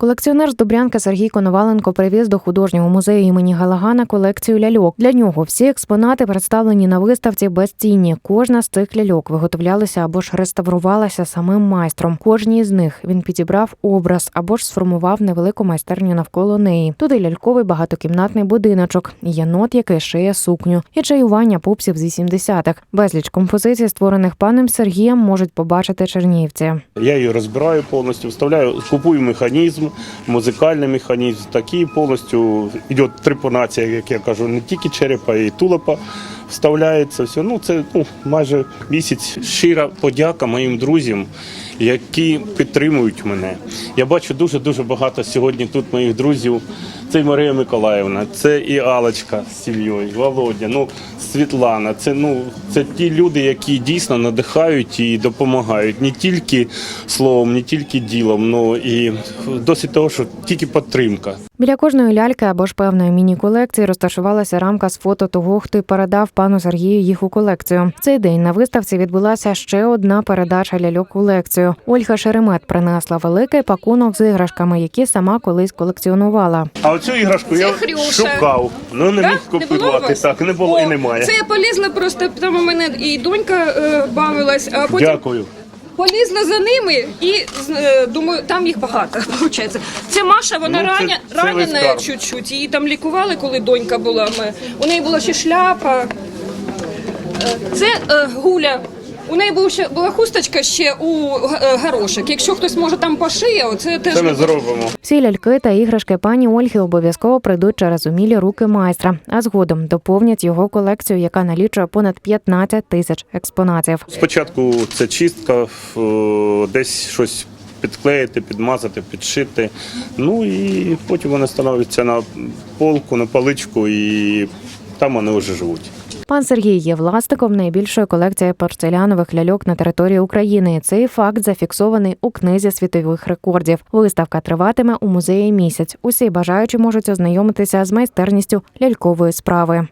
Колекціонер з Добрянка Сергій Коноваленко привіз до художнього музею імені Галагана колекцію ляльок. Для нього всі експонати представлені на виставці безцінні. Кожна з цих ляльок виготовлялася або ж реставрувалася самим майстром. Кожній з них він підібрав образ або ж сформував невелику майстерню навколо неї. Тут і ляльковий багатокімнатний будиночок, єнот, який шиє сукню, і чаювання пупсів з 80-х. Безліч композицій, створених паном Сергієм, можуть побачити чернівці. Я її розбираю повністю, вставляю, купую механізм, музикальний механізм, такий повністю йде трипонація, як я кажу, не тільки черепа, і тулепа вставляється. Все. Ну, це ну, майже місяць. Щира подяка моїм друзям, які підтримують мене. Я бачу дуже-дуже багато сьогодні тут моїх друзів. Це і Марія Миколаївна, це і Алочка з сім'єю, Володя, ну, Світлана. Це, ну, це ті люди, які дійсно надихають і допомагають не тільки словом, не тільки ділом, ну і досить того, що тільки підтримка. Біля кожної ляльки або ж певної міні-колекції розташувалася рамка з фото того, хто передав пану Сергію їх у колекцію. Цей день на виставці відбулася ще одна передача ляльок у лекцію. Ольга Шеремет принесла великий пакунок з іграшками, які сама колись колекціонувала. А оцю іграшку Це я Хрюша. шукав, ну не Да? міг Не було у купувати. вас? Так, не було О, і немає. Це я полізла просто, там у мене і донька е, бавилась, а потім Дякую. полізла за ними і е, думаю, там їх багато. Виходить. Це Маша, вона Ну, це раня, цілий ранена скарб. чуть-чуть. Її там лікували, коли донька була. Ми- У неї була ще шляпа. Е, Це е, гуля. У неї був ще була хусточка ще у е, горошок. Якщо хтось може там пошиє, оце теж Це ми зробимо. Всі ляльки та іграшки пані Ольги обов'язково прийдуть через умілі руки майстра, а згодом доповнять його колекцію, яка налічує понад 15 тисяч експонатів. Спочатку це чистка, е, десь щось підклеїти, підмазати, підшити. Ну і потім вони становляться на полку, на паличку, і там вони вже живуть. Пан Сергій є власником найбільшої колекції порцелянових ляльок на території України. Цей факт зафіксований у книзі світових рекордів. Виставка триватиме у музеї місяць. Усі бажаючі можуть ознайомитися з майстерністю лялькової справи.